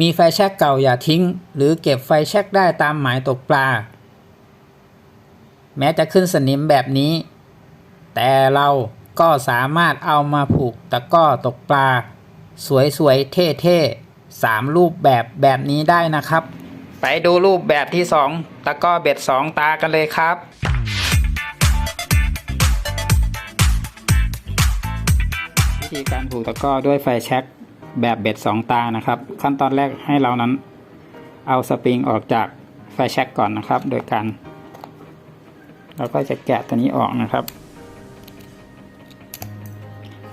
มีไฟแช็กเก่าอย่าทิ้ง หรือเก็บไฟแช็กได้ตามหมายตกปลา แม้จะขึ้นสนิมแบบนี้ แต่เราก็สามารถเอามาผูกตะก้อตกปลา สวยๆ เท่ๆสามรูปแบบแบบนี้ได้นะครับ ไปดูรูปแบบที่สองตะก้อเบ็ดสองตากันเลยครับวิธีการผูกตะก้อด้วยไฟแช็ก แบบเบ็ดสองตานะครับ ขั้นตอนแรกให้เรานั้น เอาสปริงออกจากไฟแช็กก่อนนะครับ โดยการเราก็จะแกะตัวนี้ออกนะครับ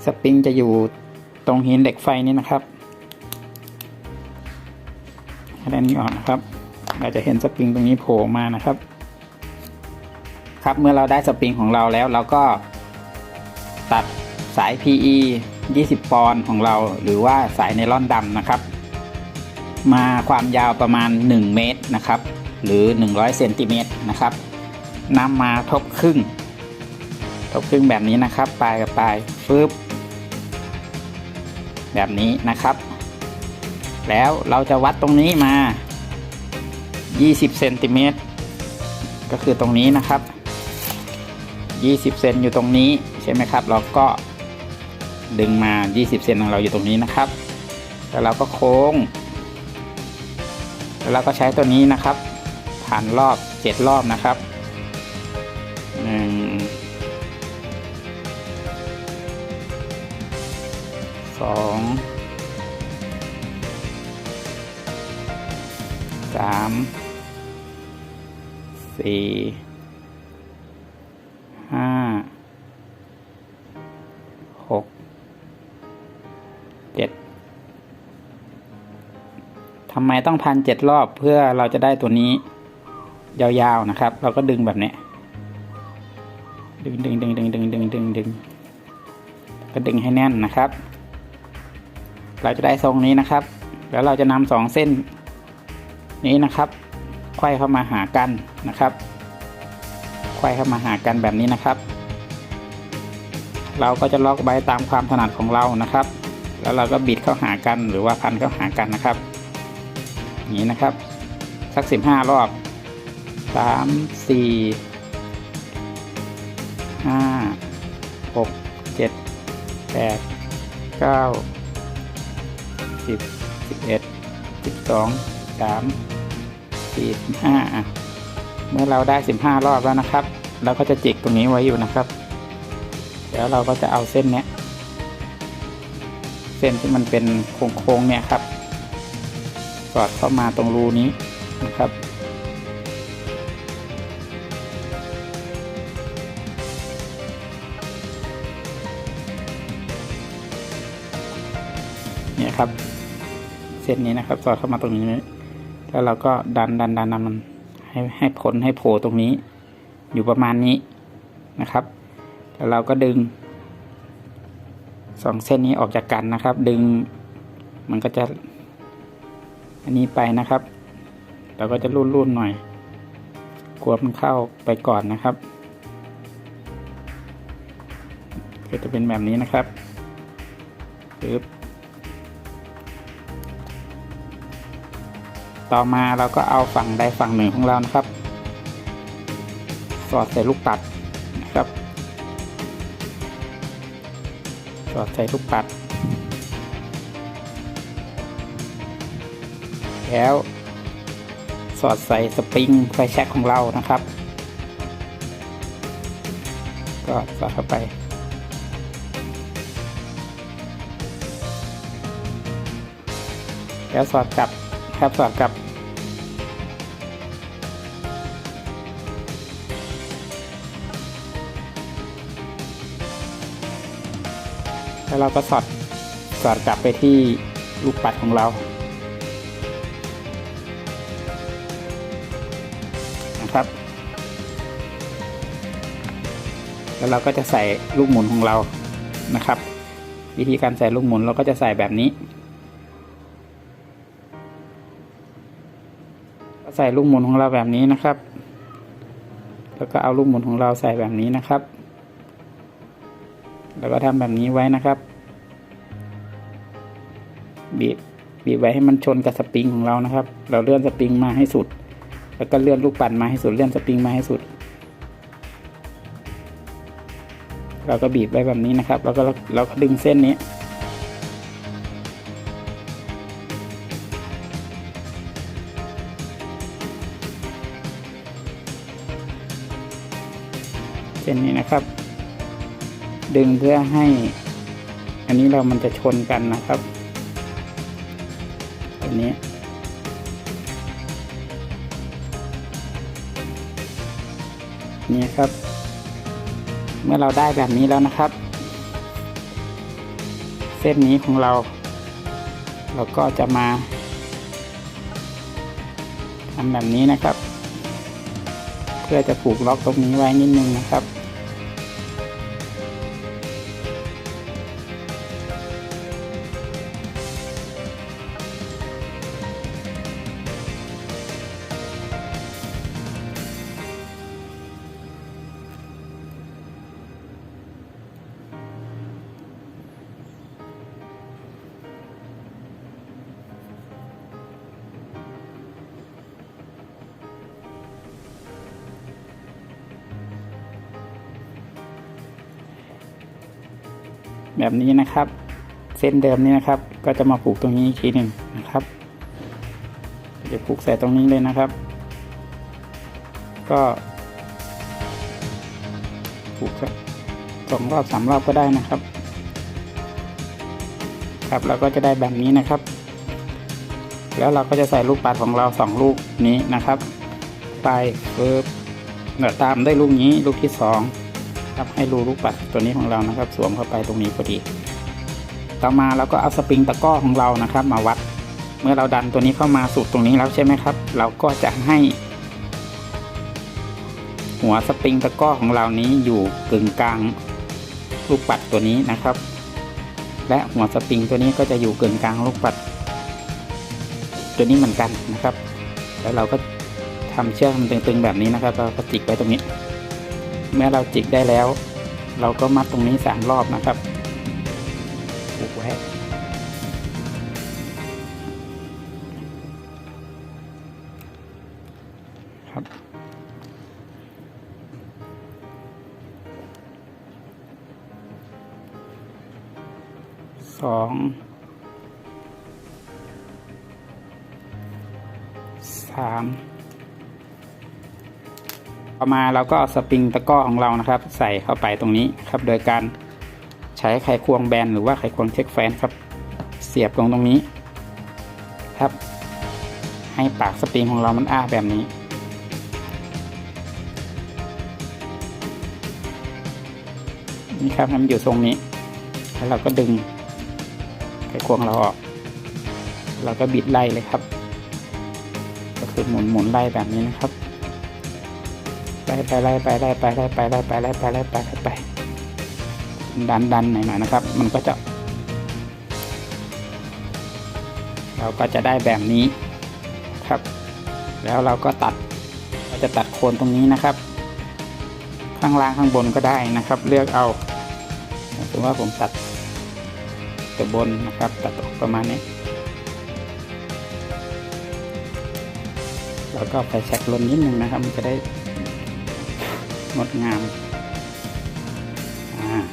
สปริงจะอยู่ตรงหินเหล็กไฟนี้นะครับให้ด้านนี้ออกนะครับ เราจะเห็นสปริงตรงนี้โผล่มานะครับ ครับเมื่อเราได้สปริงของเราแล้วเราก็ตัดสาย PE 20 ปอนด์ของเราหรือว่าสายไนล่อนดำนะครับ มาความยาวประมาณ 1 เมตรนะครับ หรือ 100เซนติเมตรนะครับนำมาทบครึ่ง ทบครึ่งแบบนี้นะครับ ปลายกับปลายฟึบแบบนี้นะครับ แล้วเราจะวัดตรงนี้มา 20เซนติเมตรก็คือตรงนี้นะครับ 20 เซนอยู่ตรงนี้ใช่ไหมครับ เราก็ ดึงมา 20 เซนของเราอยู่ตรงนี้นะครับ แล้วเราก็โค้ง แล้วเราก็ใช้ตัวนี้นะครับ ผ่านรอบ 7 รอบนะครับหนึ่งสองสามสี่ห้า ทำไมต้องพันเจ็ดรอบเพื่อเราจะได้ตัวนี้ ยาวๆนะครับ เราก็ดึงแบบนี้ดึงดึงดึงดึงดึงดึงดึงดึงก็ดึงให้แน่นนะครับ เราจะได้ทรงนี้นะครับ แล้วเราจะนำสองเส้น นี้นะครับไขว้เข้ามาหากันนะครับไขว้เข้ามาหากันแบบนี้นะครับ เราก็จะล็อกไว้ตามความถนัดของเรานะครับ แล้วเราก็บิดเข้าหากันหรือว่าพันเข้าหากันนะครับ อย่างนี้นะครับ สักสิบห้ารอบสามสี่ห้าหกเจ็ดแปดเก้าสิบสิบเอ็ดสิบสองสามสี่ห้าเมื่อเราได้สิบห้ารอบแล้วนะครับ เราก็จะจิกตรงนี้ไว้อยู่นะครับ แล้วเราก็จะเอาเส้นเนี้ย เส้นที่มันเป็นโค้งๆเนี่ยครับ สอดเข้ามาตรงรูนี้นะครับ เนี่ยครับเส้นนี้นะครับ สอดเข้ามาตรงนี้ แล้วเราก็ดันดันดันมันให้ให้ผลให้โผล่ตรงนี้ อยู่ประมาณนี้นะครับ แล้วเราก็ดึงสองเส้นนี้ออกจากกันนะครับ ดึงมันก็จะ อันนี้ไปนะครับ เราก็จะรุ่นรุ่นหน่อย กลัวมันเข้าไปก่อนนะครับ ก็จะเป็นแบบนี้นะครับปึ๊บต่อมาเราก็เอาฝั่งใดฝั่งหนึ่งของเรานะครับ สอดใส่ลูกปัดนะครับ สอดใส่ลูกปัด แล้ว สอดใส่สปริงไฟแช็กของเรานะครับ ก็สอดเข้าไป แล้วสอดกลับครับสอดกลับแล้วเราก็สอดสอดกลับไปที่ลูกปัดของเรา แล้วเราก็จะใส่ลูกหมุนของเรานะครับ วิธีการใส่ลูกหมุนเราก็จะใส่แบบนี้ ใส่ลูกหมุนของเราแบบนี้นะครับ แล้วก็เอาลูกหมุนของเราใส่แบบนี้นะครับ แล้วก็ทำแบบนี้ไว้นะครับ บีบบีบไว้ให้มันชนกับสปริงของเรานะครับ เราเลื่อนสปริงมาให้สุด แล้วก็เลื่อนลูกปัดมาให้สุด เลื่อนสปริงมาให้สุด เราก็บีบไว้แบบนี้นะครับ แล้วก็เราก็ดึงเส้นนี้ เส้นนี้นะครับ ดึงเพื่อให้ อันนี้เรามันจะชนกันนะครับตัวนี้นี่ครับ เมื่อเราได้แบบนี้แล้วนะครับ เส้นนี้ของเรา เราก็จะมาทำแบบนี้นะครับ เพื่อจะผูกล็อกตรงนี้ไว้นิดนึงนะครับ แบบนี้นะครับ เส้นเดิมนี้นะครับ ก็จะมาผูกตรงนี้อีกทีหนึ่งนะครับจะผูกใส่ตรงนี้เลยนะครับ ก็ผูกสักสองรอบสามรอบก็ได้นะครับ ครับเราก็จะได้แบบนี้นะครับ แล้วเราก็จะใส่ลูกปัดของเราสองลูกนี้นะครับ ไปเฟิบเดี๋ยวตามด้วยลูกนี้ลูกที่สอง ครับให้รูลูกปัดตัวนี้ของเรานะครับ สวมเข้าไปตรงนี้พอดี ต่อมาเราก็เอาสปริงตะก้อของเรานะครับ มาวัด เมื่อเราดันตัวนี้เข้ามาสุดตรงนี้แล้วใช่ไหมครับ เราก็จะให้ หัวสปริงตะก้อของเรานี้อยู่กึ่งกลางลูกปัดตัวนี้นะครับ และหัวสปริงตัวนี้ก็จะอยู่กึ่งกลางลูกปัด ตัวนี้เหมือนกันนะครับ แล้วเราก็ทำเชือกมันตึงๆแบบนี้นะครับเราก็ติดไว้ตรงนี้ เมื่อเราจิกได้แล้ว เราก็มัดตรงนี้สามรอบนะครับผูกไว้ครับสองสาม อมาเราก็เอาสปริงตะก้อของเรานะครับ ใส่เข้าไปตรงนี้ครับ โดยการใช้ไขควงแบนหรือว่าไขควงเช็คแฟนครับ เสียบลงตรงนี้ครับ ให้ปากสปริงของเรามันอ้าแบบนี้นี่ครับมันอยู่ทรงนี้ แล้วเราก็ดึงไขควงเราออก เราก็บิดไล่เลยครับ ก็คือหมุนหมุนไล่แบบนี้นะครับ ไปไล่ไปไล่ไปไล่ไปไล่ไปไล่ไปไล่ไปไล่ไปดันดันหน่อยนะครับ มันก็จะ เราก็จะได้แบบนี้ครับ แล้วเราก็ตัดเราจะตัดโคนตรงนี้นะครับ ข้างล่างข้างบนก็ได้นะครับ เลือกเอาผมว่าผมตัดตัวบนนะครับ ตัดออกประมาณนี้แล้วก็ไปแช็กลนนิดนึงนะครับ มันจะได้ งดงามอ่า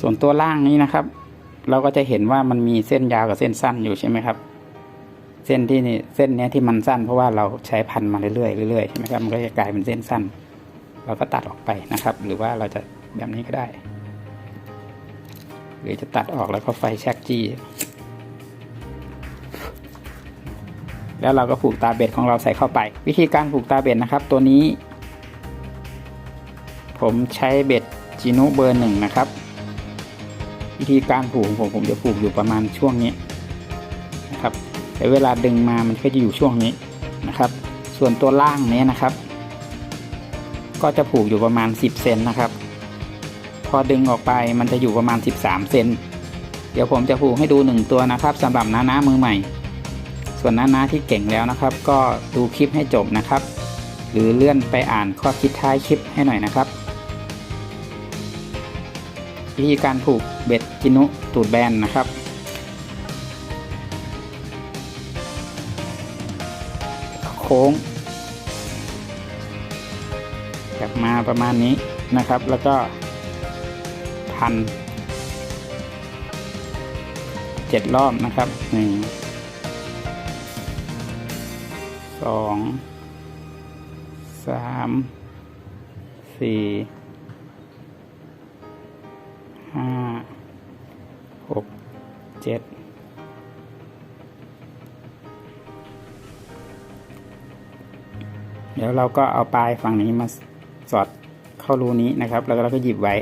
ส่วนตัวล่างนี้นะครับ เราก็จะเห็นว่ามันมีเส้นยาวกับเส้นสั้นอยู่ใช่ไหมครับ เส้นที่นี่เส้นนี้ที่มันสั้นเพราะว่าเราใช้พันมาเรื่อยๆเรื่อยๆใช่ไหมครับมันก็จะกลายเป็นเส้นสั้น เราก็ตัดออกไปนะครับ หรือว่าเราจะแบบนี้ก็ได้ หรือจะตัดออกแล้วก็ไฟแช็กจี้แล้วเราก็ผูกตาเบ็ดของเราใส่เข้าไป วิธีการผูกตาเบ็ดนะครับ ตัวนี้ ผมใช้เบ็ดจีนุเบอร์หนึ่งนะครับ วิธีการผูกของผมผมจะผูกอยู่ประมาณช่วงนี้นะครับแต่เวลาดึงมามันก็จะอยู่ช่วงนี้นะครับ ส่วนตัวล่างนี้นะครับ ก็จะผูกอยู่ประมาณ 10เซนนะครับ พอดึงออกไปมันจะอยู่ประมาณ 13เซนเดี๋ยวผมจะผูกให้ดูหนึ่งตัวนะครับสำหรับน้าน้ามือใหม่ ส่วนน้าๆที่เก่งแล้วนะครับ ก็ดูคลิปให้จบนะครับ หรือเลื่อนไปอ่านข้อคิดท้ายคลิปให้หน่อยนะครับ วิธีการผูกเบ็ดกินุตูดแบนนะครับ โค้งกลับมาประมาณนี้นะครับ แล้วก็พันเจ็ดรอบนะครับหนึ่งสองสามสี่ ห้าหกเจ็ดเดี๋ยวเราก็เอาปลายฝั่งนี้มาสอดเข้ารูนี้นะครับ แล้วเราก็หยิบไว้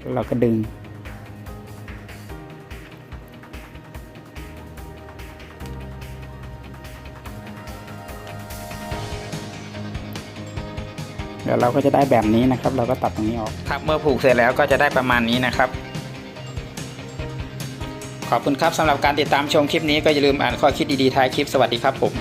แล้วเราก็ดึง เดี๋ยวเราก็จะได้แบบนี้นะครับ เราก็ตัดตรงนี้ออกครับเมื่อผูกเสร็จแล้วก็จะได้ประมาณนี้นะครับ ขอบคุณครับสำหรับการติดตามชมคลิปนี้ก็อย่าลืมอ่านข้อคิดดีๆท้ายคลิปสวัสดีครับผม